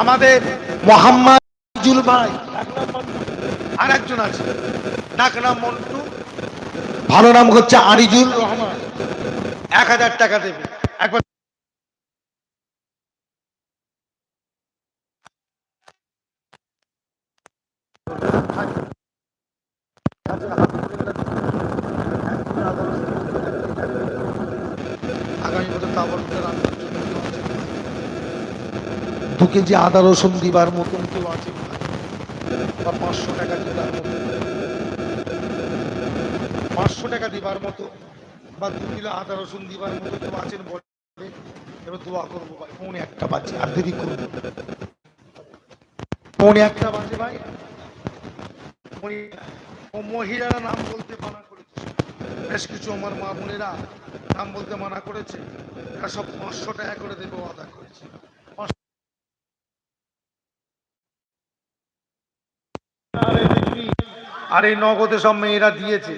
আমাদের মোহাম্মদ জুল ভাই। আর একজন আছে ডাক নাম মন্টু। ভালো নাম হচ্ছে আরিজুল রহমান। এক হাজার টাকা দেবে। একবার আগামী বছর না? দু কেজি আদা রসুন দিবার মতন কেউ আছে বা পাঁচশো টাকা দিবার মতো পাঁচশো টাকা দিবার মতো বা দু কিলো আদা রসুন দিবার মতো কেউ আছেন বলে এবার দোয়া করব ভাই। পৌনে একটা বাজে, আর দেরি করব পৌনে একটা বাজে ভাই। ও মহিলারা নাম বলতে মানা করেছে। বেশ কিছু আমার মা বোনেরা নাম বলতে মানা করেছে। এরা সব পাঁচশো টাকা করে দেবে আদা করেছে। আর এই নগদে সব মেয়েরা দিয়েছে।